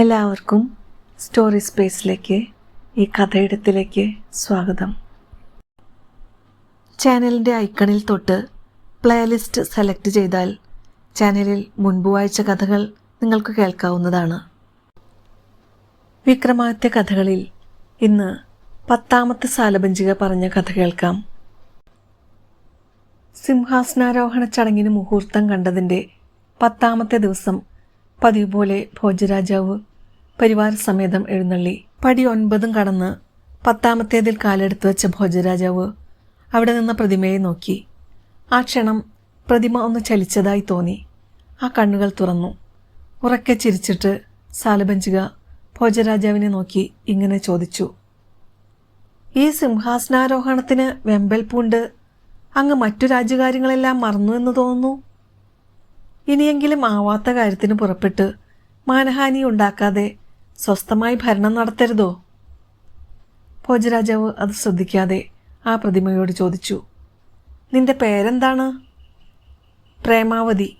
എല്ലാവർക്കും സ്റ്റോറി സ്പേസിലേക്ക് ഈ കഥയിടത്തിലേക്ക് സ്വാഗതം. ചാനലിന്റെ ഐക്കണിൽ തൊട്ട് പ്ലേലിസ്റ്റ് സെലക്ട് ചെയ്താൽ ചാനലിൽ മുൻപ് വായിച്ച കഥകൾ നിങ്ങൾക്ക് കേൾക്കാവുന്നതാണ്. വിക്രമാദിത്യ കഥകളിൽ ഇന്ന് പത്താമത്തെ സാലബഞ്ചിക പറഞ്ഞ കഥ കേൾക്കാം. സിംഹാസനാരോഹണ ചടങ്ങിന് മുഹൂർത്തം കണ്ടതിന്റെ പത്താമത്തെ ദിവസം പതിവ് പോലെ ഭോജരാജാവ് പരിവാര സമേതം എഴുന്നള്ളി. പടി ഒൻപതും കടന്ന് പത്താമത്തേതിൽ കാലെടുത്ത് വെച്ച ഭോജരാജാവ് അവിടെ നിന്ന പ്രതിമയെ നോക്കി. ആ ക്ഷണം പ്രതിമ ഒന്ന് ചലിച്ചതായി തോന്നി. ആ കണ്ണുകൾ തുറന്നു. ഉറക്കെ ചിരിച്ചിട്ട് സാലബഞ്ചിക ഭോജരാജാവിനെ നോക്കി ഇങ്ങനെ ചോദിച്ചു. ഈ സിംഹാസനാരോഹണത്തിന് വെമ്പൽ പൂണ്ട് അങ്ങ് മറ്റു രാജ്യകാര്യങ്ങളെല്ലാം മറന്നു എന്ന് തോന്നുന്നു? ഇനിയെങ്കിലും ആവാത്ത കാര്യത്തിന് പുറപ്പെട്ട് മാനഹാനി ഉണ്ടാക്കാതെ സ്വസ്ഥമായി ഭരണം നടത്തരുതോ? ഭോജരാജാവ് അത് ശ്രദ്ധിക്കാതെ ആ പ്രതിമയോട് ചോദിച്ചു നിന്റെ പേരെന്താണ്? പ്രേമാവതി.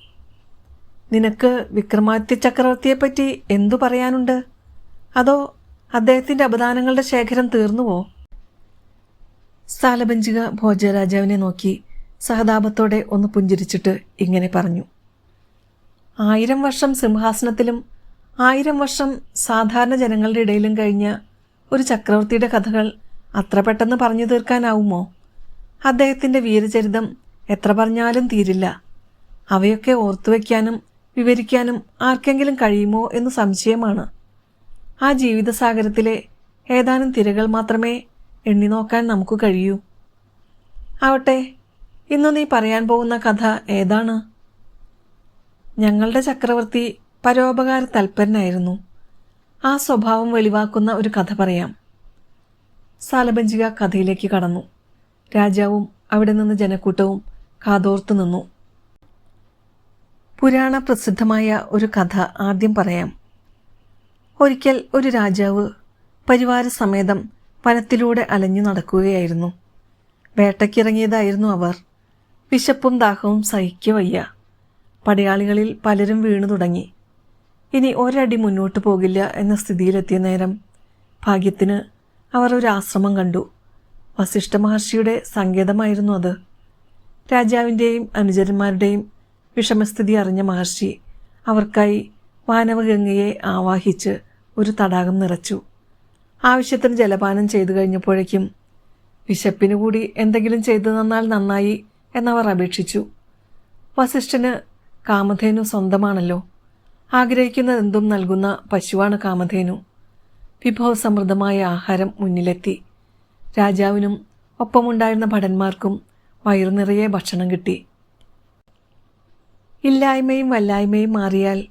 നിനക്ക് വിക്രമാദിത്യ ചക്രവർത്തിയെപ്പറ്റി എന്തു പറയാനുണ്ട്? അതോ അദ്ദേഹത്തിന്റെ അപദാനങ്ങളുടെ ശേഖരം തീർന്നുവോ? സാലബഞ്ചിക ഭോജരാജാവിനെ നോക്കി സഹതാപത്തോടെ ഒന്ന് പുഞ്ചിരിച്ചിട്ട് ഇങ്ങനെ പറഞ്ഞു. ആയിരം വർഷം സിംഹാസനത്തിലും ആയിരം വർഷം സാധാരണ ജനങ്ങളുടെ ഇടയിലും കഴിഞ്ഞ ഒരു ചക്രവർത്തിയുടെ കഥകൾ അത്ര പെട്ടെന്ന് പറഞ്ഞു തീർക്കാനാവുമോ? അദ്ദേഹത്തിന്റെ വീരചരിതം എത്ര പറഞ്ഞാലും തീരില്ല. അവയൊക്കെ ഓർത്തുവെക്കാനും വിവരിക്കാനും ആർക്കെങ്കിലും കഴിയുമോ എന്ന് സംശയമാണ്. ആ ജീവിതസാഗരത്തിലെ ഏതാനും തിരകൾ മാത്രമേ എണ്ണി നോക്കാൻ നമുക്ക് കഴിയൂ. ആവട്ടെ ഇന്ന് നീ പറയാൻ പോകുന്ന കഥ ഏതാണ്? ഞങ്ങളുടെ ചക്രവർത്തി പരോപകാര തൽപരനായിരുന്നു. ആ സ്വഭാവം വെളിവാക്കുന്ന ഒരു കഥ പറയാം. സാലബഞ്ചിക കഥയിലേക്ക് കടന്നു. രാജാവും അവിടെ നിന്ന് ജനക്കൂട്ടവും കാതോർത്തു നിന്നു. പുരാണ പ്രസിദ്ധമായ ഒരു കഥ ആദ്യം പറയാം. ഒരിക്കൽ ഒരു രാജാവ് പരിവാര സമേതം വനത്തിലൂടെ അലഞ്ഞു നടക്കുകയായിരുന്നു. വേട്ടയ്ക്കിറങ്ങിയതായിരുന്നു അവർ. വിശപ്പും ദാഹവും സഹിക്കവയ്യ. പടയാളികളിൽ പലരും വീണു തുടങ്ങി. ഇനി ഒരടി മുന്നോട്ട് പോകില്ല എന്ന സ്ഥിതിയിലെത്തിയ നേരം ഭാഗ്യത്തിന് അവർ ഒരു ആശ്രമം കണ്ടു. വസിഷ്ഠ മഹർഷിയുടെ സങ്കേതമായിരുന്നു അത്. രാജാവിന്റെയും അനുചരന്മാരുടെയും വിഷമസ്ഥിതി അറിഞ്ഞ മഹർഷി അവർക്കായി മാനവഗംഗയെ ആവാഹിച്ച് ഒരു തടാകം നിറച്ചു. ആവശ്യത്തിന് ജലപാനം ചെയ്തു കഴിഞ്ഞപ്പോഴേക്കും വിശപ്പിന് കൂടി എന്തെങ്കിലും ചെയ്തു തന്നാൽ നന്നായി എന്നവർ അപേക്ഷിച്ചു. വസിഷ്ഠന് കാമധേനു സ്വന്തമാണല്ലോ. ആഗ്രഹിക്കുന്നതെന്തും നൽകുന്ന പശുവാണ് കാമധേനു. വിഭവസമൃദ്ധമായ ആഹാരം മുന്നിലെത്തി. രാജാവിനും ഒപ്പമുണ്ടായിരുന്ന ഭടന്മാർക്കും വയറു നിറയെ ഭക്ഷണം കിട്ടി. ഇല്ലായ്മയും വല്ലായ്മയും മാറിയാൽ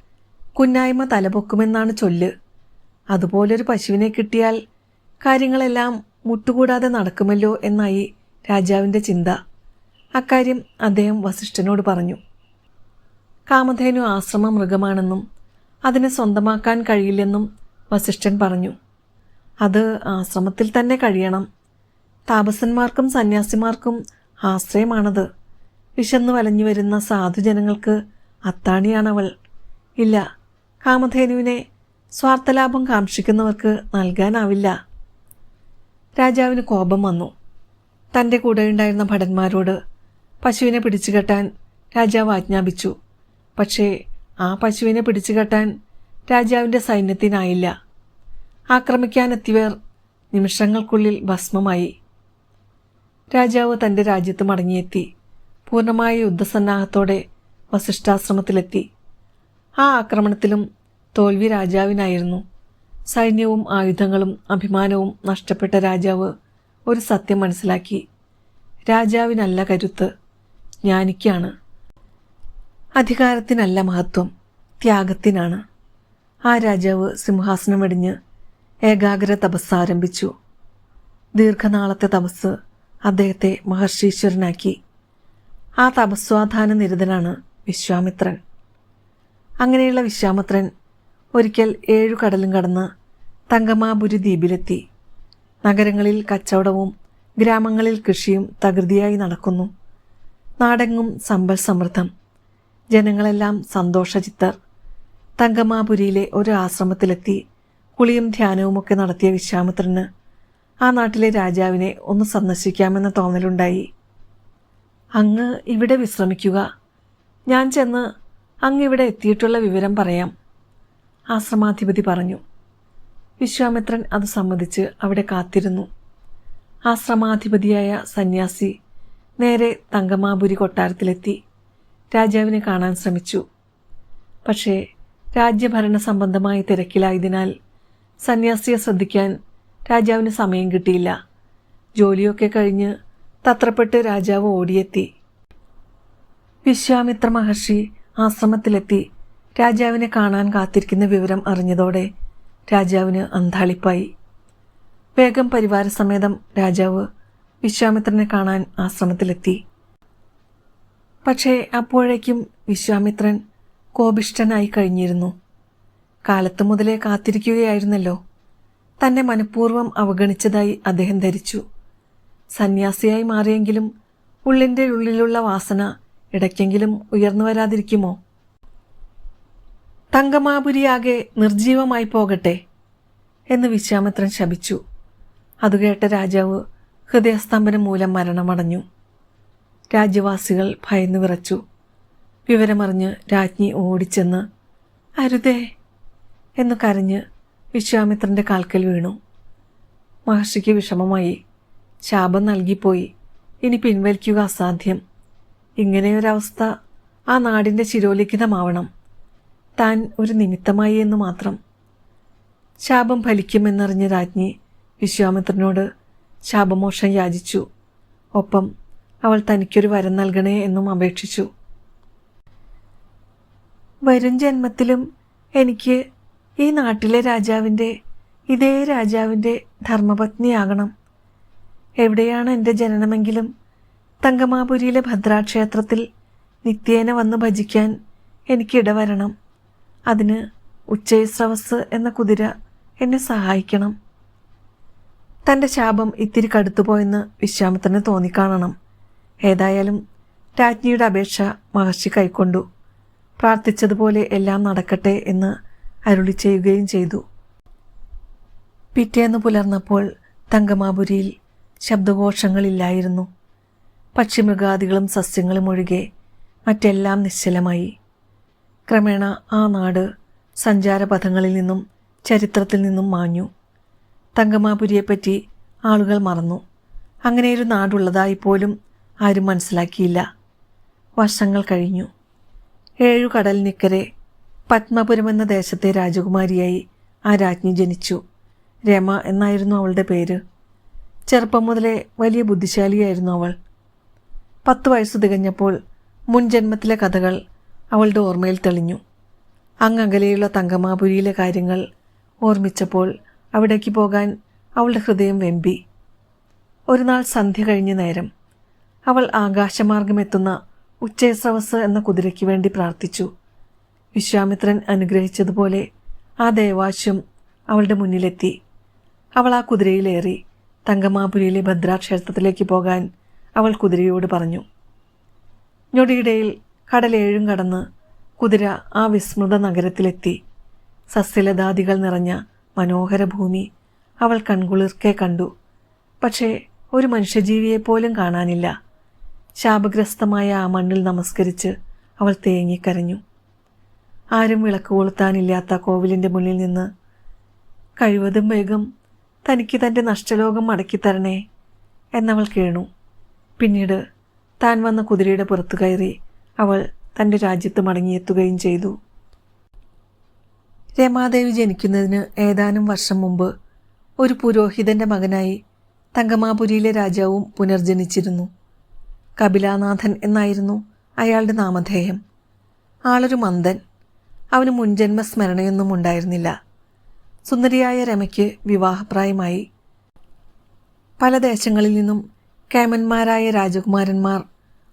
കുന്നായ്മ തലപൊക്കുമെന്നാണ് ചൊല്ല്. അതുപോലൊരു പശുവിനെ കിട്ടിയാൽ കാര്യങ്ങളെല്ലാം മുട്ടുകൂടാതെ നടക്കുമല്ലോ എന്നായി രാജാവിന്റെ ചിന്ത. അക്കാര്യം അദ്ദേഹം വസിഷ്ഠനോട് പറഞ്ഞു. കാമധേനു ആശ്രമ മൃഗമാണെന്നും അതിനെ സ്വന്തമാക്കാൻ കഴിയില്ലെന്നും വസിഷ്ഠൻ പറഞ്ഞു. അത് ആശ്രമത്തിൽ തന്നെ കഴിയണം. താപസന്മാർക്കും സന്യാസിമാർക്കും ആശ്രയമാണത്. വിശന്നു വലഞ്ഞു വരുന്ന സാധുജനങ്ങൾക്ക് അത്താണിയാണവൾ. ഇല്ല കാമധേനുവിനെ സ്വാർത്ഥലാഭം കാക്ഷിക്കുന്നവർക്ക് നൽകാനാവില്ല. രാജാവിന് കോപം വന്നു. തന്റെ കൂടെയുണ്ടായിരുന്ന ഭടന്മാരോട് പശുവിനെ പിടിച്ചു കെട്ടാൻ രാജാവ് ആജ്ഞാപിച്ചു. പക്ഷേ ആ പശുവിനെ പിടിച്ചു കെട്ടാൻ രാജാവിന്റെ സൈന്യത്തിനായില്ല. ആക്രമിക്കാനെത്തിയവർ നിമിഷങ്ങൾക്കുള്ളിൽ ഭസ്മമായി. രാജാവ് തന്റെ രാജ്യത്ത് മടങ്ങിയെത്തി. പൂർണമായ യുദ്ധസന്നാഹത്തോടെ വസിഷ്ഠാശ്രമത്തിലെത്തി. ആ ആക്രമണത്തിലും തോൽവി രാജാവിനായിരുന്നു. സൈന്യവും ആയുധങ്ങളും അഭിമാനവും നഷ്ടപ്പെട്ട രാജാവ് ഒരു സത്യം മനസ്സിലാക്കി. രാജാവിനല്ല കരുത്ത് ജ്ഞാനിക്കാണ്. അധികാരത്തിനല്ല മഹത്വം ത്യാഗത്തിനാണ്. ആ രാജാവ് സിംഹാസനം വെടിഞ്ഞ് ഏകാഗ്ര തപസ് ആരംഭിച്ചു. ദീർഘനാളത്തെ തപസ് അദ്ദേഹത്തെ മഹർഷീശ്വരനാക്കി. ആ തപസ്വാധാന നിരതനാണ് വിശ്വാമിത്രൻ. അങ്ങനെയുള്ള വിശ്വാമിത്രൻ ഒരിക്കൽ ഏഴു കടലും കടന്ന് തങ്കമാപുരി ദ്വീപിലെത്തി. നഗരങ്ങളിൽ കച്ചവടവും ഗ്രാമങ്ങളിൽ കൃഷിയും തകൃതിയായി നടക്കുന്നു. നാടെങ്ങും സമ്പൽ സമൃദ്ധം. ജനങ്ങളെല്ലാം സന്തോഷചിത്തർ. തങ്കമാപുരിയിലെ ഒരു ആശ്രമത്തിലെത്തി കുളിയും ധ്യാനവുമൊക്കെ നടത്തിയ വിശ്വാമിത്രന് ആ നാട്ടിലെ രാജാവിനെ ഒന്ന് സന്ദർശിക്കാമെന്ന തോന്നലുണ്ടായി. അങ്ങ് ഇവിടെ വിശ്രമിക്കുക. ഞാൻ ചെന്ന് അങ്ങ് ഇവിടെ എത്തിയിട്ടുള്ള വിവരം പറയാം ആശ്രമാധിപതി പറഞ്ഞു. വിശ്വാമിത്രൻ അത് സമ്മതിച്ച് അവിടെ കാത്തിരുന്നു. ആശ്രമാധിപതിയായ സന്യാസി നേരെ തങ്കമാപുരി കൊട്ടാരത്തിലെത്തി. രാജാവിനെ കാണാൻ ശ്രമിച്ചു. പക്ഷേ രാജ്യഭരണ സംബന്ധമായ തിരക്കിലായതിനാൽ സന്യാസിയെ ശ്രദ്ധിക്കാൻ രാജാവിന് സമയം കിട്ടിയില്ല. ജോലിയൊക്കെ കഴിഞ്ഞ് തത്രപ്പെട്ട് രാജാവ് ഓടിയെത്തി. വിശ്വാമിത്ര മഹർഷി ആശ്രമത്തിലെത്തി രാജാവിനെ കാണാൻ കാത്തിരിക്കുന്ന വിവരം അറിഞ്ഞതോടെ രാജാവിന് അന്താളിപ്പായി വേഗം പരിവാരസമേതം രാജാവ് വിശ്വാമിത്രനെ കാണാൻ ആശ്രമത്തിലെത്തി. പക്ഷേ അപ്പോഴേക്കും വിശ്വാമിത്രൻ കോപിഷ്ടനായി കഴിഞ്ഞിരുന്നു. കാലത്തു മുതലേ കാത്തിരിക്കുകയായിരുന്നല്ലോ. തന്നെ മനഃപൂർവം അവഗണിച്ചതായി അദ്ദേഹം ധരിച്ചു. സന്യാസിയായി മാറിയെങ്കിലും ഉള്ളിന്റെ ഉള്ളിലുള്ള വാസന ഇടയ്ക്കെങ്കിലും ഉയർന്നു വരാതിരിക്കുമോ? തങ്കമാപുരിയാകെ നിർജീവമായി പോകട്ടെ എന്ന് വിശ്വാമിത്രൻ ശപിച്ചു. അതുകേട്ട രാജാവ് ഹൃദയസ്തംഭനം മൂലം മരണമടഞ്ഞു. രാജ്യവാസികൾ ഭയന്നു വിറച്ചു. വിവരമറിഞ്ഞ് രാജ്ഞി ഓടിച്ചെന്ന് അരുതേ എന്ന് കരഞ്ഞ് വിശ്വാമിത്രന്റെ കാൽക്കൽ വീണു. മഹർഷിക്ക് വിഷമമായി. ശാപം നൽകിപ്പോയി. ഇനി പിൻവലിക്കുക അസാധ്യം. ഇങ്ങനെയൊരവസ്ഥ ആ നാടിന്റെ ശിരോലിഖിതമാവണം. താൻ ഒരു നിമിത്തമായി എന്ന് മാത്രം. ശാപം ഫലിക്കുമെന്നറിഞ്ഞ രാജ്ഞി വിശ്വാമിത്രനോട് ശാപമോക്ഷം യാചിച്ചു. ഒപ്പം അവൾ തനിക്കൊരു വരം നൽകണേ എന്നും അപേക്ഷിച്ചു. വരും ജന്മത്തിലും എനിക്ക് ഈ നാട്ടിലെ രാജാവിന്റെ ഇതേ രാജാവിന്റെ ധർമ്മപത്നിയാകണം. എവിടെയാണ് എന്റെ ജനനമെങ്കിലും തങ്കമാപുരിയിലെ ഭദ്രാക്ഷേത്രത്തിൽ നിത്യേന വന്ന് ഭജിക്കാൻ എനിക്കിടവരണം അതിന് ഉച്ചയസ്രവസ് എന്ന കുതിര എന്നെ സഹായിക്കണം. തന്റെ ശാപം ഇത്തിരി കടുത്തുപോയെന്ന് വിശ്വാമത്തിന് തോന്നിക്കാണണം. ഏതായാലും രാജ്ഞിയുടെ അപേക്ഷ മഹർഷി കൈക്കൊണ്ടു. പ്രാർത്ഥിച്ചതുപോലെ എല്ലാം നടക്കട്ടെ എന്ന് അരുളി ചെയ്യുകയും ചെയ്തു. പിറ്റേന്ന് പുലർന്നപ്പോൾ തങ്കമാപുരിയിൽ ശബ്ദഘോഷങ്ങളില്ലായിരുന്നു. പക്ഷിമൃഗാദികളും സസ്യങ്ങളും ഒഴികെ മറ്റെല്ലാം നിശ്ചലമായി. ക്രമേണ ആ നാട് സഞ്ചാരപഥങ്ങളിൽ നിന്നും ചരിത്രത്തിൽ നിന്നും മാഞ്ഞു. തങ്കമാപുരിയെപ്പറ്റി ആളുകൾ മറന്നു. അങ്ങനെയൊരു നാടുള്ളതായി പോലും ആരും മനസ്സിലാക്കിയില്ല. വർഷങ്ങൾ കഴിഞ്ഞു. ഏഴു കടലിനിക്കരെ പത്മപുരം എന്ന ദേശത്തെ രാജകുമാരിയായി ആ രാജ്ഞി ജനിച്ചു. രമ എന്നായിരുന്നു അവളുടെ പേര്. ചെറുപ്പം മുതലേ വലിയ ബുദ്ധിശാലിയായിരുന്നു അവൾ. പത്ത് വയസ്സ് തികഞ്ഞപ്പോൾ മുൻ ജന്മത്തിലെ കഥകൾ അവളുടെ ഓർമ്മയിൽ തെളിഞ്ഞു. അങ്ങകലെയുള്ള തങ്കമാപുരിയിലെ കാര്യങ്ങൾ ഓർമ്മിച്ചപ്പോൾ അവിടേക്ക് പോകാൻ അവളുടെ ഹൃദയം വെമ്പി. ഒരു നാൾ സന്ധ്യ കഴിഞ്ഞ നേരം അവൾ ആകാശമാർഗമെത്തുന്ന ഉച്ചയസ്രവസ് എന്ന കുതിരയ്ക്ക് വേണ്ടി പ്രാർത്ഥിച്ചു. വിശ്വാമിത്രൻ അനുഗ്രഹിച്ചതുപോലെ ആ ദേവാശ്യം അവളുടെ മുന്നിലെത്തി. അവൾ ആ കുതിരയിലേറി തങ്കമാപുരിയിലെ ഭദ്രാക്ഷേത്രത്തിലേക്ക് പോകാൻ അവൾ കുതിരയോട് പറഞ്ഞു. ഞൊടിയിടയിൽ കടലേഴും കടന്ന് കുതിര ആ വിസ്മൃത നഗരത്തിലെത്തി. സസ്യലതാദികൾ നിറഞ്ഞ മനോഹര ഭൂമി അവൾ കൺകുളിർക്കെ കണ്ടു. പക്ഷേ ഒരു മനുഷ്യജീവിയെപ്പോലും കാണാനില്ല. ശാപഗ്രസ്തമായ ആ മണ്ണിൽ നമസ്കരിച്ച് അവൾ തേങ്ങിക്കരഞ്ഞു. ആരും വിളക്ക് കൊളുത്താനില്ലാത്ത കോവിലിന്റെ മുന്നിൽ നിന്ന് കഴിവതും വേഗം തനിക്ക് തന്റെ നഷ്ടലോകം മടക്കിത്തരണേ എന്നവൾ കേണു. പിന്നീട് താൻ വന്ന കുതിരയുടെ പുറത്തു കയറി അവൾ തന്റെ രാജ്യത്ത് മടങ്ങിയെത്തുകയും ചെയ്തു. രമാദേവി ജനിക്കുന്നതിന് ഏതാനും വർഷം മുമ്പ് ഒരു പുരോഹിതന്റെ മകനായി തങ്കമാപുരിയിലെ രാജാവും പുനർജനിച്ചിരുന്നു. കപിലാനാഥൻ എന്നായിരുന്നു അയാളുടെ നാമധേയം. ആളൊരു മന്ദൻ. അവന് മുൻജന്മ സ്മരണയൊന്നും ഉണ്ടായിരുന്നില്ല. സുന്ദരിയായ രമയ്ക്ക് വിവാഹപ്രായമായി. പല ദേശങ്ങളിൽ നിന്നും കേമന്മാരായ രാജകുമാരന്മാർ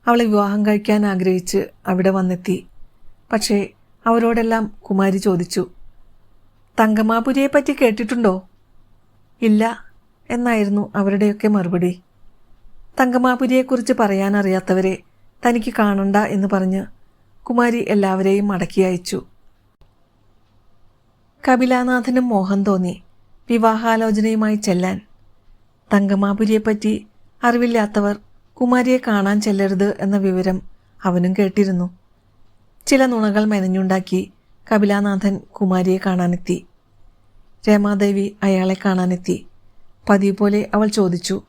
അവളെ വിവാഹം കഴിക്കാൻ ആഗ്രഹിച്ച് അവിടെ വന്നെത്തി. പക്ഷേ അവരോടെല്ലാം കുമാരി ചോദിച്ചു തങ്കമാപുരിയെപ്പറ്റി കേട്ടിട്ടുണ്ടോ? ഇല്ല എന്നായിരുന്നു അവരുടെയൊക്കെ മറുപടി. തങ്കമാപുരിയെക്കുറിച്ച് പറയാനറിയാത്തവരെ തനിക്ക് കാണണ്ട എന്ന് പറഞ്ഞ് കുമാരി എല്ലാവരെയും മടക്കി അയച്ചു. കപിലാനാഥനും മോഹൻ തോന്നി വിവാഹാലോചനയുമായി ചെല്ലാൻ. തങ്കമാപുരിയെപ്പറ്റി അറിവില്ലാത്തവർ കുമാരിയെ കാണാൻ ചെല്ലരുത് എന്ന വിവരം അവനും കേട്ടിരുന്നു. ചില നുണകൾ മെനഞ്ഞുണ്ടാക്കി കപിലാനാഥൻ കുമാരിയെ കാണാനെത്തി. രമാദേവി അയാളെ കാണാനെത്തി. പതിവ് പോലെ അവൾ ചോദിച്ചു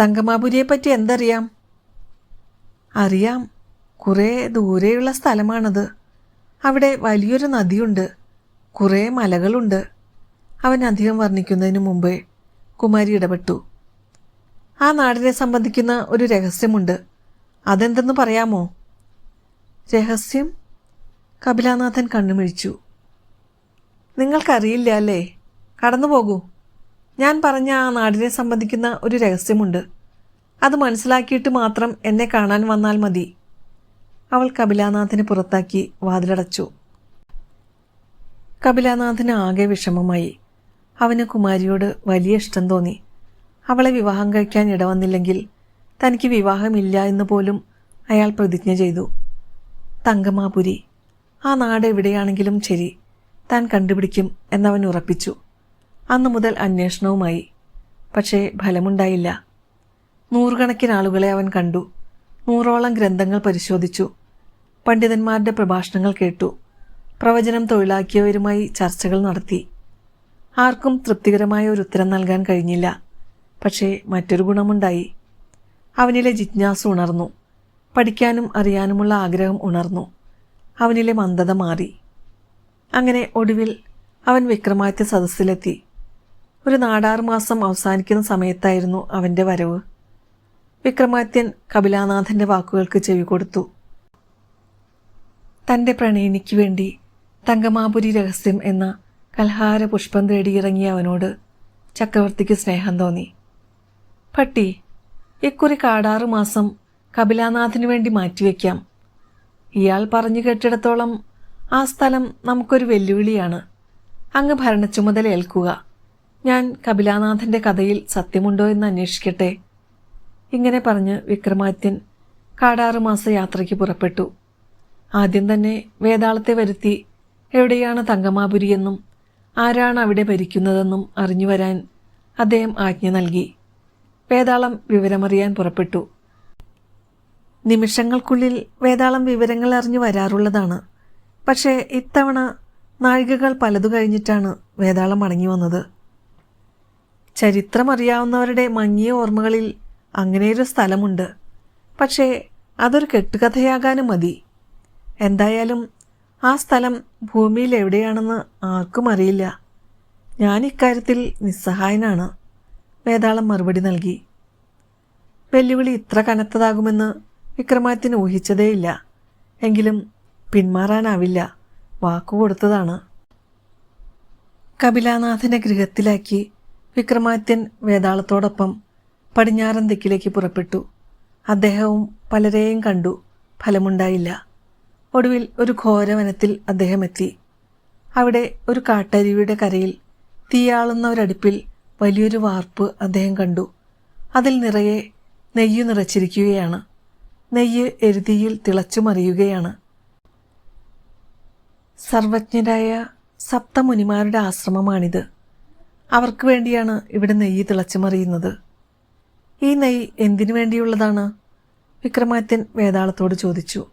തങ്കമാപുരിയെപ്പറ്റി എന്തറിയാം? അറിയാം. കുറേ ദൂരെയുള്ള സ്ഥലമാണത്. അവിടെ വലിയൊരു നദിയുണ്ട്. കുറേ മലകളുണ്ട്. അവൻ അധികം വർണിക്കുന്നതിന് മുമ്പേ കുമാരി ഇടപെട്ടു. ആ നാടിനെ സംബന്ധിക്കുന്ന ഒരു രഹസ്യമുണ്ട്. അതെന്തെന്ന് പറയാമോ? രഹസ്യം? കപിലാനാഥൻ കണ്ണുമിഴിച്ചു. നിങ്ങൾക്കറിയില്ല അല്ലേ? കടന്നു പോകൂ ഞാൻ പറഞ്ഞ ആ നാടിനെ സംബന്ധിക്കുന്ന ഒരു രഹസ്യമുണ്ട്. അത് മനസ്സിലാക്കിയിട്ട് മാത്രം എന്നെ കാണാൻ വന്നാൽ മതി. അവൾ കപിലാനാഥിനെ പുറത്താക്കി വാതിലടച്ചു. കപിലാനാഥിന് ആകെ വിഷമമായി. അവന് കുമാരിയോട് വലിയ ഇഷ്ടം തോന്നി. അവളെ വിവാഹം കഴിക്കാൻ ഇടവന്നില്ലെങ്കിൽ തനിക്ക് വിവാഹമില്ല എന്ന് പോലും അയാൾ പ്രതിജ്ഞ ചെയ്തു. തങ്കമാപുരി ആ നാട് എവിടെയാണെങ്കിലും ശരി താൻ കണ്ടുപിടിക്കും എന്നവൻ ഉറപ്പിച്ചു. അന്നു മുതൽ അന്വേഷണവുമായി. പക്ഷേ ഫലമുണ്ടായില്ല. നൂറുകണക്കിന് ആളുകളെ അവൻ കണ്ടു. നൂറോളം ഗ്രന്ഥങ്ങൾ പരിശോധിച്ചു. പണ്ഡിതന്മാരുടെ പ്രഭാഷണങ്ങൾ കേട്ടു. പ്രവചനം തൊഴിലാക്കിയവരുമായി ചർച്ചകൾ നടത്തി. ആർക്കും തൃപ്തികരമായ ഒരു ഉത്തരം നൽകാൻ കഴിഞ്ഞില്ല. പക്ഷേ മറ്റൊരു ഗുണമുണ്ടായി. അവനിലെ ജിജ്ഞാസ ഉണർന്നു. പഠിക്കാനും അറിയാനുമുള്ള ആഗ്രഹം ഉണർന്നു. അവനിലെ മന്ദത മാറി. അങ്ങനെ ഒടുവിൽ അവൻ വിക്രമാദിത്യ സദസ്സിലെത്തി. ഒരു നാടാറ് മാസം അവസാനിക്കുന്ന സമയത്തായിരുന്നു അവന്റെ വരവ്. വിക്രമാദിത്യൻ കപിലാനാഥന്റെ വാക്കുകൾക്ക് ചെവി കൊടുത്തു. തന്റെ പ്രണയിനിക്ക് വേണ്ടി തങ്കമാപുരി രഹസ്യം എന്ന കൽഹാര പുഷ്പം തേടിയിറങ്ങിയ അവനോട് ചക്രവർത്തിക്ക് സ്നേഹം തോന്നി. പട്ടി ഇക്കുറി കാടാറു മാസം കപിലാനാഥിനു വേണ്ടി മാറ്റിവെക്കാം. ഇയാൾ പറഞ്ഞു കേട്ടിടത്തോളം ആ സ്ഥലം നമുക്കൊരു വെല്ലുവിളിയാണ്. അങ്ങ് ഭരണച്ചുമതല ഏൽക്കുക. ഞാൻ കപിലാനാഥന്റെ കഥയിൽ സത്യമുണ്ടോ എന്ന് അന്വേഷിക്കട്ടെ? ഇങ്ങനെ പറഞ്ഞ് വിക്രമാദിത്യൻ കാടാറുമാസ യാത്രയ്ക്ക് പുറപ്പെട്ടു. ആദ്യം തന്നെ വേതാളത്തെ വരുത്തി എവിടെയാണ് തങ്കമാപുരിയെന്നും ആരാണ് അവിടെ ഭരിക്കുന്നതെന്നും അറിഞ്ഞു വരാൻ അദ്ദേഹം ആജ്ഞ നൽകി. വേതാളം വിവരമറിയാൻ പുറപ്പെട്ടു. നിമിഷങ്ങൾക്കുള്ളിൽ വേതാളം വിവരങ്ങൾ അറിഞ്ഞു വരാറുള്ളതാണ്. പക്ഷേ ഇത്തവണ നാഴികകൾ പലതു കഴിഞ്ഞിട്ടാണ് വേതാളം മടങ്ങി വന്നത്. ചരിത്രമറിയാവുന്നവരുടെ മങ്ങിയ ഓർമ്മകളിൽ അങ്ങനെയൊരു സ്ഥലമുണ്ട്. പക്ഷേ അതൊരു കെട്ടുകഥയാകാനും മതി. എന്തായാലും ആ സ്ഥലം ഭൂമിയിൽ എവിടെയാണെന്ന് ആർക്കും അറിയില്ല. ഞാൻ ഇക്കാര്യത്തിൽ നിസ്സഹായനാണ്. വേതാളം മറുപടി നൽകി. വെല്ലുവിളി ഇത്ര കനത്തതാകുമെന്ന് വിക്രമാദിത്യൻ ഊഹിച്ചതേയില്ല. എങ്കിലും പിന്മാറാനാവില്ല. വാക്കുകൊടുത്തതാണ് കപിലാനാഥനെ ഗൃഹത്തിലാക്കി വിക്രമാദിത്യൻ വേതാളത്തോടൊപ്പം പടിഞ്ഞാറൻ ദിക്കിലേക്ക് പുറപ്പെട്ടു. അദ്ദേഹവും പലരെയും കണ്ടു. ഫലമുണ്ടായില്ല. ഒടുവിൽ ഒരു ഘോരവനത്തിൽ അദ്ദേഹം എത്തി അവിടെ ഒരു കാട്ടരുവിയുടെ കരയിൽ തീയാളുന്ന ഒരടുപ്പിൽ വലിയൊരു വാർപ്പ് അദ്ദേഹം കണ്ടു. അതിൽ നിറയെ നെയ്യു നിറച്ചിരിക്കുകയാണ്. നെയ്യ് എരുതിയിൽ തിളച്ചു മറിയുകയാണ് സർവജ്ഞരായ സപ്തമുനിമാരുടെ ആശ്രമമാണിത്. അവർക്ക് വേണ്ടിയാണ് ഇവിടെ നെയ്യ് തിളച്ചു മറിയുന്നത് ഈ നെയ്യ് എന്തിനു വേണ്ടിയുള്ളതാണ്? വിക്രമാദിത്യൻ വേതാളത്തോട് ചോദിച്ചു.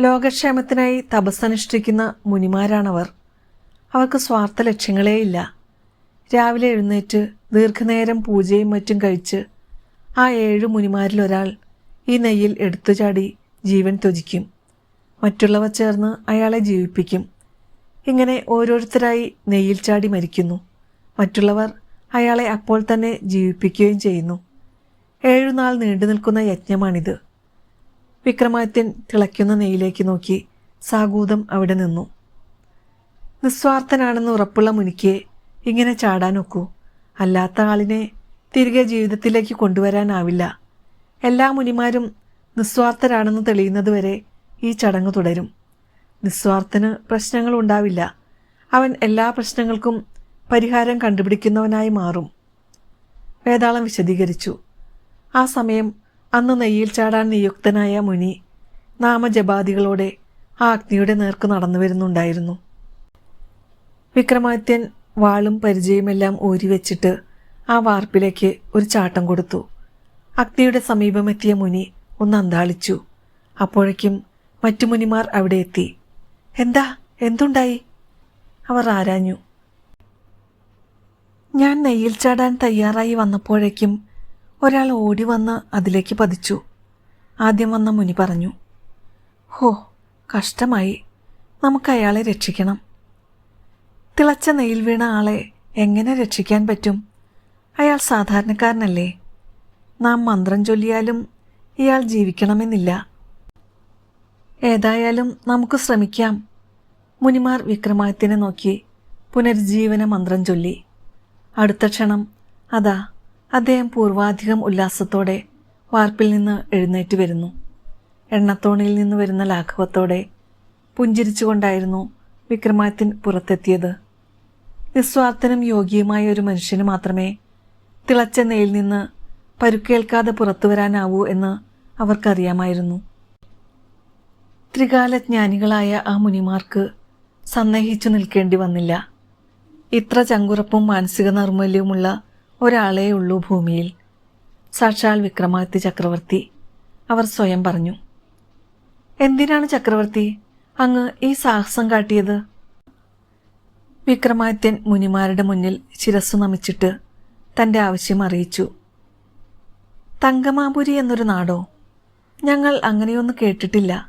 ലോകക്ഷേമത്തിനായി തപസ്സനുഷ്ഠിക്കുന്ന മുനിമാരാണവർ. അവർക്ക് സ്വാർത്ഥ ലക്ഷ്യങ്ങളേയില്ല. രാവിലെ എഴുന്നേറ്റ് ദീർഘനേരം പൂജയും മറ്റും കഴിച്ച് ആ ഏഴു മുനിമാരിലൊരാൾ ഈ നെയ്യിൽ എടുത്തു ചാടി ജീവൻ ത്യജിക്കും. മറ്റുള്ളവർ ചേർന്ന് അയാളെ ജീവിപ്പിക്കും. ഇങ്ങനെ ഓരോരുത്തരായി നെയ്യിൽ ചാടി മരിക്കുന്നു. മറ്റുള്ളവർ അയാളെ അപ്പോൾ തന്നെ ജീവിപ്പിക്കുകയും ചെയ്യുന്നു. ഏഴുനാൾ നീണ്ടു നിൽക്കുന്ന യജ്ഞമാണിത്. വിക്രമാദിത്യൻ തിളയ്ക്കുന്ന നെയ്യിലേക്ക് നോക്കി സാഗൂതം അവിടെ നിന്നു. നിസ്വാർത്ഥനാണെന്ന് ഉറപ്പുള്ള മുനിക്ക് ഇങ്ങനെ ചാടാനൊക്കൂ അല്ലാത്ത ആളിനെ തിരികെ ജീവിതത്തിലേക്ക് കൊണ്ടുവരാനാവില്ല. എല്ലാ മുനിമാരും നിസ്വാർത്ഥരാണെന്ന് തെളിയുന്നത് വരെ ഈ ചടങ്ങ് തുടരും. നിസ്വാർത്ഥന് പ്രശ്നങ്ങൾ ഉണ്ടാവില്ല. അവൻ എല്ലാ പ്രശ്നങ്ങൾക്കും പരിഹാരം കണ്ടുപിടിക്കുന്നവനായി മാറും. വേതാളം വിശദീകരിച്ചു. ആ സമയം അന്ന് നെയ്യിൽ ചാടാൻ നിയുക്തനായ മുനി നാമജപാദികളോടെ ആ അഗ്നിയുടെ നേർക്ക് നടന്നു വരുന്നുണ്ടായിരുന്നു. വിക്രമാദിത്യൻ വാളും പരിചയമെല്ലാം ഊരി വെച്ചിട്ട് ആ വാർപ്പിലേക്ക് ഒരു ചാട്ടം കൊടുത്തു. അഗ്നിയുടെ സമീപമെത്തിയ മുനി ഒന്ന് അന്താളിച്ചു. അപ്പോഴേക്കും മറ്റു മുനിമാർ അവിടെ എത്തി. എന്താ? എന്തുണ്ടായി? അവർ ആരാഞ്ഞു. ഞാൻ നെയ്യിൽ ചാടാൻ തയ്യാറായി വന്നപ്പോഴേക്കും ഒരാൾ ഓടി വന്ന് അതിലേക്ക് പതിച്ചു. ആദ്യം വന്ന മുനി പറഞ്ഞു ഹോ കഷ്ടമായി. നമുക്ക് അയാളെ രക്ഷിക്കണം. തിളച്ച നെയ്യിൽ വീണ ആളെ എങ്ങനെ രക്ഷിക്കാൻ പറ്റും? അയാൾ സാധാരണക്കാരനല്ലേ. നാം മന്ത്രം ചൊല്ലിയാലും ഇയാൾ ജീവിക്കണമെന്നില്ല. ഏതായാലും നമുക്ക് ശ്രമിക്കാം. മുനിമാർ വിക്രമാദിത്യനെ നോക്കി പുനരുജ്ജീവന മന്ത്രം ചൊല്ലി. അടുത്ത ക്ഷണം. അതാ അദ്ദേഹം പൂർവാധികം ഉല്ലാസത്തോടെ വാർപ്പിൽ നിന്ന് എഴുന്നേറ്റ് വരുന്നു. എണ്ണത്തോണിയിൽ നിന്ന് വരുന്ന ലാഘവത്തോടെ പുഞ്ചിരിച്ചുകൊണ്ടായിരുന്നു വിക്രമാദിത്യൻ പുറത്തെത്തിയത്. നിസ്വാർത്ഥനും യോഗ്യമായ ഒരു മനുഷ്യന് മാത്രമേ തിളച്ച നെയിൽ നിന്ന് പരുക്കേൽക്കാതെ പുറത്തു വരാനാവൂ എന്ന് അവർക്കറിയാമായിരുന്നു. ത്രികാലജ്ഞാനികളായ ആ മുനിമാർക്ക് സന്ദേഹിച്ചു നിൽക്കേണ്ടി വന്നില്ല. ഇത്ര ചങ്കുറപ്പും മാനസിക നിർമ്മല്യവുമുള്ള ഒരാളേ ഉള്ളൂ ഭൂമിയിൽ. സാക്ഷാൽ വിക്രമാദിത്യ ചക്രവർത്തി. അവർ സ്വയം പറഞ്ഞു. എന്തിനാണ് ചക്രവർത്തി അങ്ങ് ഈ സാഹസം കാട്ടിയത്? വിക്രമാദിത്യൻ മുനിമാരുടെ മുന്നിൽ ശിരസ്സു നമിച്ചിട്ട് തന്റെ ആവശ്യം അറിയിച്ചു. തങ്കമാപുരി എന്നൊരു നാടോ? ഞങ്ങൾ അങ്ങനെയൊന്നും കേട്ടിട്ടില്ല.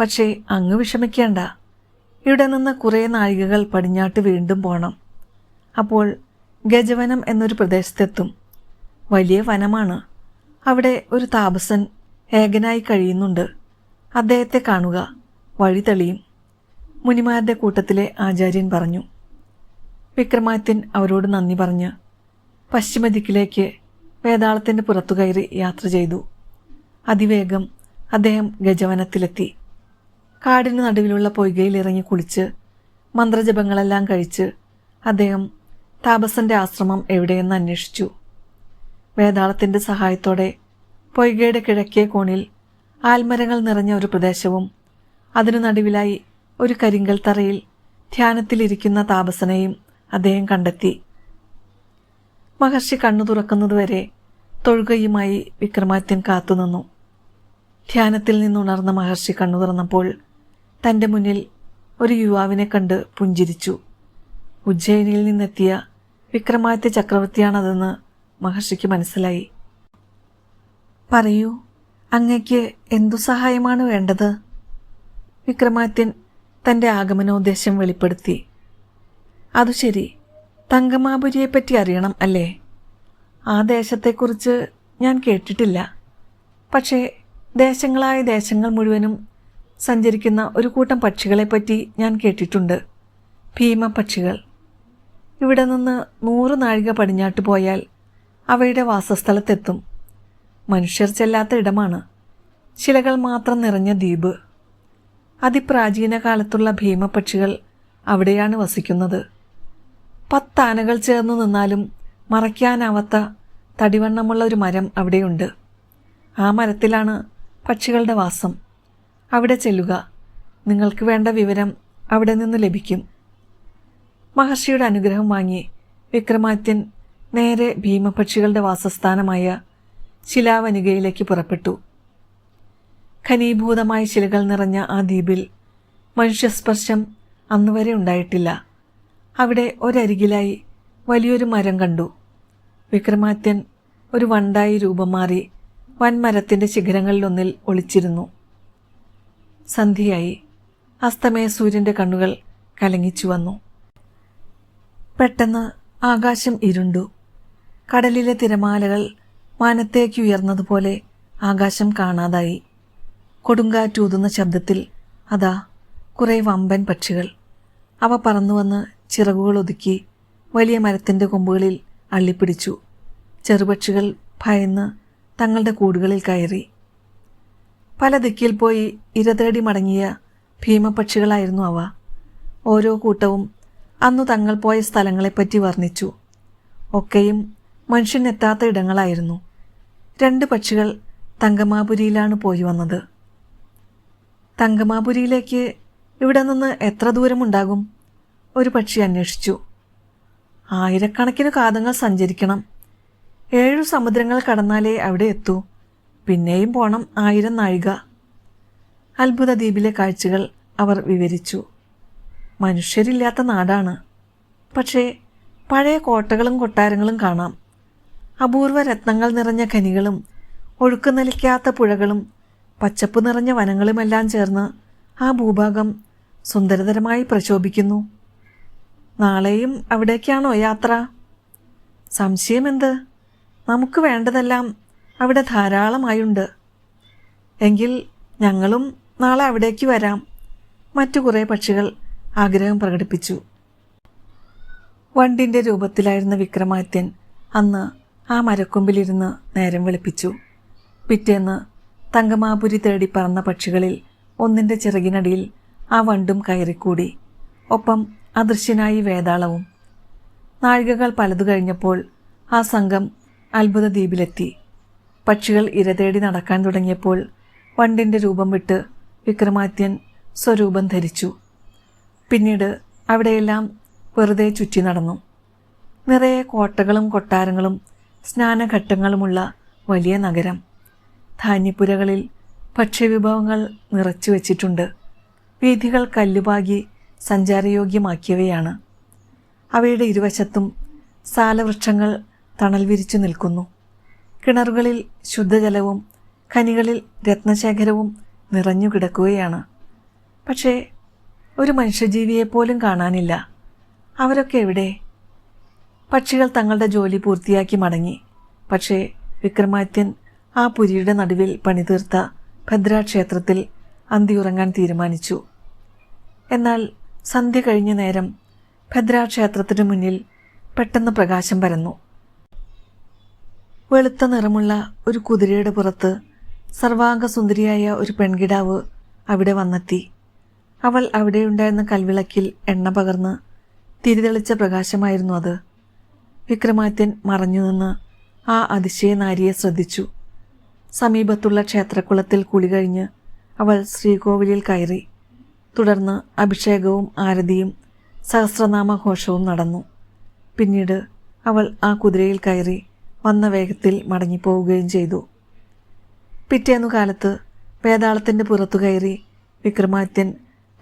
പക്ഷേ അങ്ങ് വിഷമിക്കേണ്ട. ഇവിടെ നിന്ന് കുറേ നാഴികകൾ പടിഞ്ഞാട്ട് വീണ്ടും പോണം. അപ്പോൾ ഗജവനം എന്നൊരു പ്രദേശത്തെത്തും. വലിയ വനമാണ്. അവിടെ ഒരു താപസൻ ഏകനായി കഴിയുന്നുണ്ട്. അദ്ദേഹത്തെ കാണുക വഴി തെളിയും. മുനിമാരുടെ കൂട്ടത്തിലെ ആചാര്യൻ പറഞ്ഞു. വിക്രമാദിത്യൻ അവരോട് നന്ദി പറഞ്ഞ് പശ്ചിമദിക്കിലേക്ക് വേതാളത്തിന്റെ പുറത്തു കയറി യാത്ര ചെയ്തു. അതിവേഗം അദ്ദേഹം ഗജവനത്തിലെത്തി. കാടിന് നടുവിലുള്ള പൊയ്കയിൽ ഇറങ്ങി കുളിച്ച് മന്ത്രജപങ്ങളെല്ലാം കഴിച്ച് അദ്ദേഹം താപസന്റെ ആശ്രമം എവിടെയെന്ന് അന്വേഷിച്ചു. വേതാളത്തിന്റെ സഹായത്തോടെ പൊയ്കയുടെ കിഴക്കേ കോണിൽ ആൽമരങ്ങൾ നിറഞ്ഞ ഒരു പ്രദേശവും അതിനു നടുവിലായി ഒരു കരിങ്കൽ തറയിൽ ധ്യാനത്തിലിരിക്കുന്ന താപസനെയും അദ്ദേഹം കണ്ടെത്തി. മഹർഷി കണ്ണു തുറക്കുന്നതുവരെ തൊഴുകയുമായി വിക്രമാദിത്യൻ കാത്തുനിന്നു. ധ്യാനത്തിൽ നിന്നുണർന്ന മഹർഷി കണ്ണു തുറന്നപ്പോൾ തന്റെ മുന്നിൽ ഒരു യുവാവിനെ കണ്ട് പുഞ്ചിരിച്ചു. ഉജ്ജയിനിയിൽ നിന്നെത്തിയ വിക്രമാദിത്യ ചക്രവർത്തിയാണതെന്ന് മഹർഷിക്ക് മനസ്സിലായി. പറയൂ അങ്ങയ്ക്ക് എന്തു സഹായമാണ് വേണ്ടത്? വിക്രമാദിത്യൻ തന്റെ ആഗമനോദ്ദേശം വെളിപ്പെടുത്തി. അതു ശരി തങ്കമാപുരിയെപ്പറ്റി അറിയണം അല്ലേ? ആ ദേശത്തെക്കുറിച്ച് ഞാൻ കേട്ടിട്ടില്ല. പക്ഷേ ദേശങ്ങളായ ദേശങ്ങൾ മുഴുവനും സഞ്ചരിക്കുന്ന ഒരു കൂട്ടം പക്ഷികളെപ്പറ്റി ഞാൻ കേട്ടിട്ടുണ്ട്. ഭീമ പക്ഷികൾ. ഇവിടെ നിന്ന് നൂറ് നാഴിക പടിഞ്ഞാട്ട് പോയാൽ അവയുടെ വാസസ്ഥലത്തെത്തും. മനുഷ്യർ ചെല്ലാത്ത ഇടമാണ്. ശിലകൾ മാത്രം നിറഞ്ഞ ദ്വീപ്. അതിപ്രാചീന കാലത്തുള്ള ഭീമപക്ഷികൾ അവിടെയാണ് വസിക്കുന്നത്. പത്താനകൾ ചേർന്ന് നിന്നാലും മറയ്ക്കാനാവാത്ത തടിവണ്ണമുള്ള ഒരു മരം അവിടെയുണ്ട്. ആ മരത്തിലാണ് പക്ഷികളുടെ വാസം. അവിടെ ചെല്ലുക. നിങ്ങൾക്ക് വേണ്ട വിവരം അവിടെ നിന്ന് ലഭിക്കും. മഹർഷിയുടെ അനുഗ്രഹം വാങ്ങി വിക്രമാദിത്യൻ നേരെ ഭീമപക്ഷികളുടെ വാസസ്ഥാനമായ ശിലാവനികയിലേക്ക് പുറപ്പെട്ടു. ഖനീഭൂതമായ ശിലകൾ നിറഞ്ഞ ആ ദ്വീപിൽ മനുഷ്യസ്പർശം അന്നുവരെ ഉണ്ടായിട്ടില്ല. അവിടെ ഒരരികിലായി വലിയൊരു മരം കണ്ടു. വിക്രമാദിത്യൻ ഒരു വണ്ടായി രൂപം മാറി വൻമരത്തിന്റെ ശിഖരങ്ങളിലൊന്നിൽ ഒളിച്ചിരുന്നു. സന്ധ്യയായി അസ്തമയ സൂര്യന്റെ കണ്ണുകൾ കലങ്ങിച്ചു വന്നു പെട്ടെന്ന് ആകാശം ഇരുണ്ടു. കടലിലെ തിരമാലകൾ മാനത്തേക്കുയർന്നതുപോലെ ആകാശം കാണാതായി. കൊടുങ്കാറ്റൂതുന്ന ശബ്ദത്തിൽ അതാ കുറെ വമ്പൻ പക്ഷികൾ. അവ പറന്നുവന്ന് ചിറകുകൾ ഒതുക്കി വലിയ മരത്തിന്റെ കൊമ്പുകളിൽ അള്ളിപ്പിടിച്ചു. ചെറുപക്ഷികൾ ഭയന്ന് തങ്ങളുടെ കൂടുകളിൽ കയറി. പല ദിക്കിൽ പോയി ഇരതേടി മടങ്ങിയ ഭീമപക്ഷികളായിരുന്നു അവ. ഓരോ കൂട്ടവും അന്നു തങ്ങൾ പോയ സ്ഥലങ്ങളെപ്പറ്റി വർണിച്ചു. ഒക്കെയും മനുഷ്യനെത്താത്ത ഇടങ്ങളായിരുന്നു. രണ്ട് പക്ഷികൾ തങ്കമാപുരിയിലാണ് പോയി വന്നത്. തങ്കമാപുരിയിലേക്ക് ഇവിടെ നിന്ന് എത്ര ദൂരമുണ്ടാകും? ഒരു പക്ഷി അന്വേഷിച്ചു. ആയിരക്കണക്കിന് കാതങ്ങൾ സഞ്ചരിക്കണം. ഏഴു സമുദ്രങ്ങൾ കടന്നാലേ അവിടെ എത്തൂ. പിന്നെയും പോണം ആയിരം നാഴിക. അത്ഭുത ദ്വീപിലെ കാഴ്ചകൾ അവർ വിവരിച്ചു. മനുഷ്യരില്ലാത്ത നാടാണ്. പക്ഷേ പഴയ കോട്ടകളും കൊട്ടാരങ്ങളും കാണാം. അപൂർവ രത്നങ്ങൾ നിറഞ്ഞ ഖനികളും ഒഴുക്ക് നിലയ്ക്കാത്ത പുഴകളും പച്ചപ്പ് നിറഞ്ഞ വനങ്ങളുമെല്ലാം ചേർന്ന് ആ ഭൂഭാഗം സുന്ദരതരമായി പ്രശോഭിക്കുന്നു. നാളെയും അവിടേക്കാണോ യാത്ര? സംശയമെന്ത്? നമുക്ക് വേണ്ടതെല്ലാം അവിടെ ധാരാളമായുണ്ട്. എങ്കിൽ ഞങ്ങളും നാളെ അവിടേക്ക് വരാം. മറ്റു കുറേ പക്ഷികൾ ആഗ്രഹം പ്രകടിപ്പിച്ചു. വണ്ടിന്റെ രൂപത്തിലായിരുന്ന വിക്രമാദിത്യൻ അന്ന് ആ മരക്കൊമ്പിലിരുന്ന് നേരം വെളുപ്പിച്ചു. പിറ്റേന്ന് തങ്കമാപുരി തേടി പറന്ന പക്ഷികളിൽ ഒന്നിന്റെ ചിറകിനടിയിൽ ആ വണ്ടും കയറിക്കൂടി. ഒപ്പം അദൃശ്യനായി വേതാളവും. നാഴികകൾ പലതു കഴിഞ്ഞപ്പോൾ ആ സംഘം അത്ഭുത ദ്വീപിലെത്തി പക്ഷികൾ ഇരതേടി നടക്കാൻ തുടങ്ങിയപ്പോൾ വണ്ടിന്റെ രൂപം വിട്ട് വിക്രമാദിത്യൻ സ്വരൂപം ധരിച്ചു. പിന്നീട് അവിടെയെല്ലാം വെറുതെ ചുറ്റി നടന്നു. നിറയെ കോട്ടകളും കൊട്ടാരങ്ങളും സ്നാനഘട്ടങ്ങളുമുള്ള വലിയ നഗരം. ധാന്യപ്പുരകളിൽ ഭക്ഷ്യവിഭവങ്ങൾ നിറച്ചു വച്ചിട്ടുണ്ട്. വീഥികൾ കല്ലുപാകി സഞ്ചാരയോഗ്യമാക്കിയവയാണ്. അവയുടെ ഇരുവശത്തും സാലവൃക്ഷങ്ങൾ തണൽ വിരിച്ചു നിൽക്കുന്നു. കിണറുകളിൽ ശുദ്ധജലവും ഖനികളിൽ രത്നശേഖരവും നിറഞ്ഞു കിടക്കുകയാണ്. പക്ഷേ ഒരു മനുഷ്യജീവിയെ മനുഷ്യജീവിയെപ്പോലും കാണാനില്ല. അവരൊക്കെ എവിടെ? പക്ഷികൾ തങ്ങളുടെ ജോലി പൂർത്തിയാക്കി മടങ്ങി. പക്ഷേ വിക്രമാദിത്യൻ ആ പുരിയുടെ നടുവിൽ പണിതീർത്ത ഭദ്രാക്ഷേത്രത്തിൽ അന്തിയുറങ്ങാൻ തീരുമാനിച്ചു. എന്നാൽ സന്ധ്യ കഴിഞ്ഞ നേരം ഭദ്രാക്ഷേത്രത്തിനു മുന്നിൽ പെട്ടെന്ന് പ്രകാശം പരന്നു. വെളുത്ത നിറമുള്ള ഒരു കുതിരയുടെ പുറത്ത് സർവാംഗസുന്ദരിയായ ഒരു പെൺകിടാവ് അവിടെ വന്നെത്തി. അവൾ അവിടെയുണ്ടായിരുന്ന കൽവിളക്കിൽ എണ്ണ പകർന്ന് തിരിതെളിച്ച പ്രകാശമായിരുന്നു അത്. വിക്രമാദിത്യൻ മറഞ്ഞു നിന്ന് ആ അതിശയ നാരിയെ ശ്രദ്ധിച്ചു. സമീപത്തുള്ള ക്ഷേത്രക്കുളത്തിൽ കുളി കഴിഞ്ഞ് അവൾ ശ്രീകോവിലിൽ കയറി. തുടർന്ന് അഭിഷേകവും ആരതിയും സഹസ്രനാമഘോഷവും നടന്നു. പിന്നീട് അവൾ ആ കുതിരയിൽ കയറി വന്ന വേഗത്തിൽ മടങ്ങിപ്പോവുകയും ചെയ്തു. പിറ്റേന്നു കാലത്ത് വേതാളത്തിന്റെ പുറത്തു കയറി വിക്രമാദിത്യൻ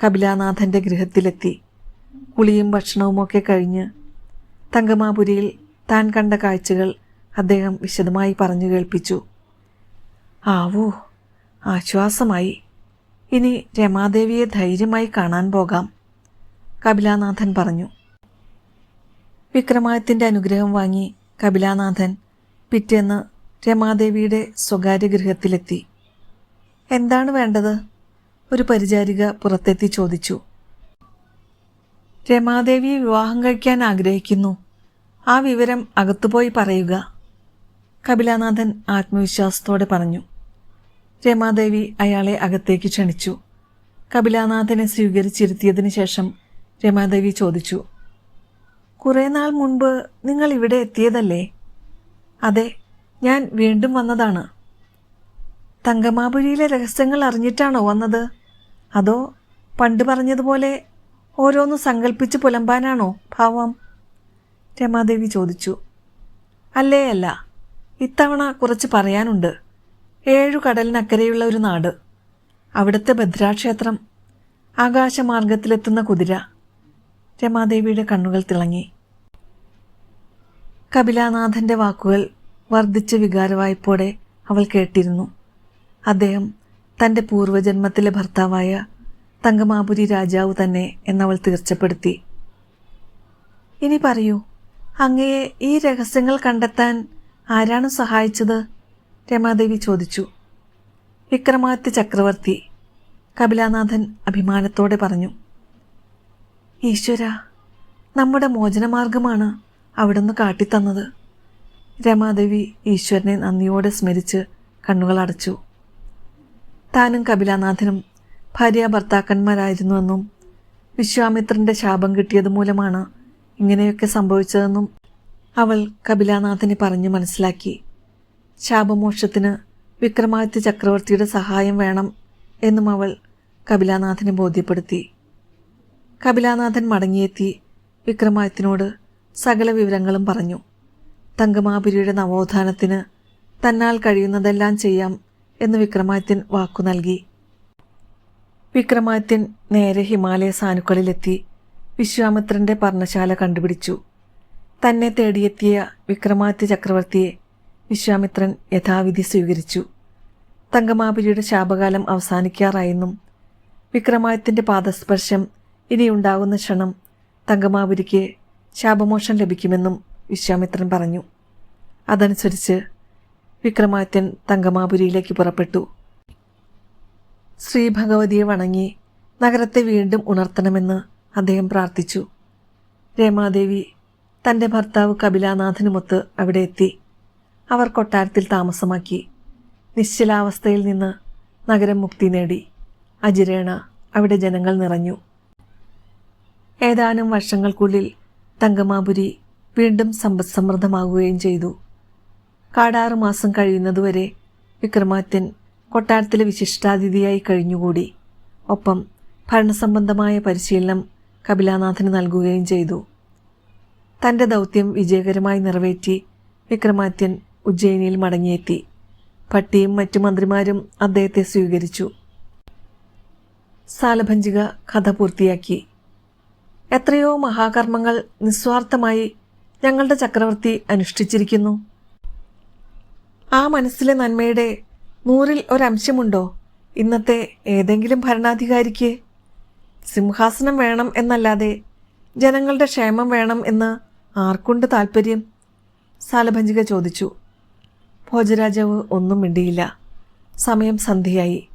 കപിലാനാഥന്റെ ഗൃഹത്തിലെത്തി. കുളിയും ഭക്ഷണവുമൊക്കെ കഴിഞ്ഞ് തങ്കമാപുരിയിൽ താൻ കണ്ട കാഴ്ചകൾ അദ്ദേഹം വിശദമായി പറഞ്ഞു കേൾപ്പിച്ചു. ആവൂ ആശ്വാസമായി. ഇനി രമാദേവിയെ ധൈര്യമായി കാണാൻ പോകാം കപിലാനാഥൻ പറഞ്ഞു. വിക്രമാദിത്യന്റെ അനുഗ്രഹം വാങ്ങി കപിലാനാഥൻ പിറ്റേന്ന് രമാദേവിയുടെ സ്വകാര്യ ഗൃഹത്തിലെത്തി. എന്താണ് വേണ്ടത്? ഒരു പരിചാരിക പുറത്തെത്തി ചോദിച്ചു. രമാദേവിയെ വിവാഹം കഴിക്കാൻ ആഗ്രഹിക്കുന്നു. ആ വിവരം അകത്തുപോയി പറയുക. കപിലാനാഥൻ ആത്മവിശ്വാസത്തോടെ പറഞ്ഞു. രമാദേവി അയാളെ അകത്തേക്ക് ക്ഷണിച്ചു. കപിലാനാഥനെ സ്വീകരിച്ചിരുത്തിയതിനു ശേഷം രമാദേവി ചോദിച്ചു. കുറേ നാൾ മുൻപ് നിങ്ങൾ ഇവിടെ എത്തിയതല്ലേ? അതെ ഞാൻ വീണ്ടും വന്നതാണ്. തങ്കമാപുരിയിലെ രഹസ്യങ്ങൾ അറിഞ്ഞിട്ടാണോ വന്നത്? അതോ പണ്ട് പറഞ്ഞതുപോലെ ഓരോന്ന് സങ്കല്പിച്ച് പുലമ്പാനാണോ ഭാവം? രമാദേവി ചോദിച്ചു. അല്ലേ അല്ല ഇത്തവണ കുറച്ച് പറയാനുണ്ട്. ഏഴു കടലിനക്കരെയുള്ള ഒരു നാട്. അവിടുത്തെ ഭദ്രാക്ഷേത്രം. ആകാശമാർഗത്തിലെത്തുന്ന കുതിര. രമാദേവിയുടെ കണ്ണുകൾ തിളങ്ങി. കപിലാനാഥന്റെ വാക്കുകൾ വർദ്ധിച്ച വികാരവായ്പോടെ അവൾ കേട്ടിരുന്നു. അദ്ദേഹം തന്റെ പൂർവജന്മത്തിലെ ഭർത്താവായ തങ്കമാപുരി രാജാവ് തന്നെ എന്നവൾ തീർച്ചപ്പെടുത്തി. ഇനി പറയൂ അങ്ങയെ ഈ രഹസ്യങ്ങൾ കണ്ടെത്താൻ ആരാണ് സഹായിച്ചത്? രമാദേവി ചോദിച്ചു. വിക്രമാദിത്യ ചക്രവർത്തി കപിലാനാഥൻ അഭിമാനത്തോടെ പറഞ്ഞു. ഈശ്വര നമ്മുടെ മോചനമാർഗമാണ് അവിടുന്ന് കാട്ടിത്തന്നത്. രമാദേവി ഈശ്വരനെ നന്ദിയോടെ സ്മരിച്ച് കണ്ണുകൾ അടച്ചു താനും കപിലാനാഥനും ഭാര്യ ഭർത്താക്കന്മാരായിരുന്നുവെന്നും വിശ്വാമിത്രന്റെ ശാപം കിട്ടിയത് മൂലമാണ് ഇങ്ങനെയൊക്കെ സംഭവിച്ചതെന്നും അവൾ കപിലാനാഥനെ പറഞ്ഞു മനസ്സിലാക്കി. ശാപമോക്ഷത്തിന് വിക്രമാദിത്യ ചക്രവർത്തിയുടെ സഹായം വേണം എന്നും അവൾ കപിലാനാഥനെ ബോധ്യപ്പെടുത്തി. കപിലാനാഥൻ മടങ്ങിയെത്തി വിക്രമാദിത്യനോട് സകല വിവരങ്ങളും പറഞ്ഞു. തങ്കമാപുരിയുടെ നവോത്ഥാനത്തിന് തന്നാൽ കഴിയുന്നതെല്ലാം ചെയ്യാം എന്ന് വിക്രമാദിത്യൻ വാക്കു നൽകി. വിക്രമാദിത്യൻ നേരെ ഹിമാലയ സാനുക്കളിലെത്തി വിശ്വാമിത്രന്റെ പർണശാല കണ്ടുപിടിച്ചു. തന്നെ തേടിയെത്തിയ വിക്രമാദിത്യ ചക്രവർത്തിയെ വിശ്വാമിത്രൻ യഥാവിധി സ്വീകരിച്ചു. തങ്കമാപുരിയുടെ ശാപകാലം അവസാനിക്കാറായെന്നും വിക്രമാദിത്യന്റെ പാദസ്പർശം ഇനിയുണ്ടാകുന്ന ക്ഷണം തങ്കമാപുരിക്ക് ശാപമോക്ഷം ലഭിക്കുമെന്നും വിശ്വാമിത്രൻ പറഞ്ഞു. അതനുസരിച്ച് വിക്രമാദിത്യൻ തങ്കമാപുരിയിലേക്ക് പുറപ്പെട്ടു. ശ്രീ ഭഗവതിയെ വണങ്ങി നഗരത്തെ വീണ്ടും ഉണർത്തണമെന്ന് അദ്ദേഹം പ്രാർത്ഥിച്ചു. രേമാദേവി തന്റെ ഭർത്താവ് കപിലാനാഥനുമൊത്ത് അവിടെ എത്തി. അവർ കൊട്ടാരത്തിൽ താമസമാക്കി. നിശ്ചലാവസ്ഥയിൽ നിന്ന് നഗരം മുക്തി നേടി. അജിരേണ അവിടെ ജനങ്ങൾ നിറഞ്ഞു. ഏതാനും വർഷങ്ങൾക്കുള്ളിൽ തങ്കമാപുരി വീണ്ടും സമ്പദ്സമൃദ്ധമാകുകയും ചെയ്തു. കാടാറു മാസം കഴിയുന്നതുവരെ വിക്രമാദിത്യൻ കൊട്ടാരത്തിലെ വിശിഷ്ടാതിഥിയായി കഴിഞ്ഞുകൂടി. ഒപ്പം ഭരണസംബന്ധമായ പരിശീലനം കപിലാനാഥന് നൽകുകയും ചെയ്തു. തന്റെ ദൗത്യം വിജയകരമായി നിറവേറ്റി വിക്രമാദിത്യൻ ഉജ്ജയിനിയിൽ മടങ്ങിയെത്തി. ഭട്ടിയും മറ്റു മന്ത്രിമാരും അദ്ദേഹത്തെ സ്വീകരിച്ചു. സാലഭഞ്ചിക കഥ പൂർത്തിയാക്കി. എത്രയോ മഹാകർമ്മങ്ങൾ നിസ്വാർത്ഥമായി ഞങ്ങളുടെ ചക്രവർത്തി അനുഷ്ഠിച്ചിരിക്കുന്നു. ആ മനസ്സിലെ നന്മയുടെ നൂറിൽ ഒരംശമുണ്ടോ? ഇന്നത്തെ ഏതെങ്കിലും ഭരണാധികാരിക്ക് സിംഹാസനം വേണം എന്നല്ലാതെ ജനങ്ങളുടെ ക്ഷേമം വേണം എന്ന് ആർക്കുണ്ട് താല്പര്യം സാലഭഞ്ചിക ചോദിച്ചു. ഭോജരാജാവ് ഒന്നും മിണ്ടിയില്ല. സമയം സന്ധ്യയായി.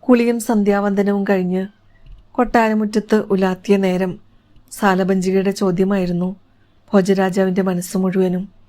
കുളിയും സന്ധ്യാവന്ദനവും കഴിഞ്ഞ് കൊട്ടാരമുറ്റത്ത് ഉലാത്തിയ നേരം സാലഭഞ്ചികയുടെ ചോദ്യമായിരുന്നു ഭോജരാജാവിന്റെ മനസ്സ് മുഴുവനും.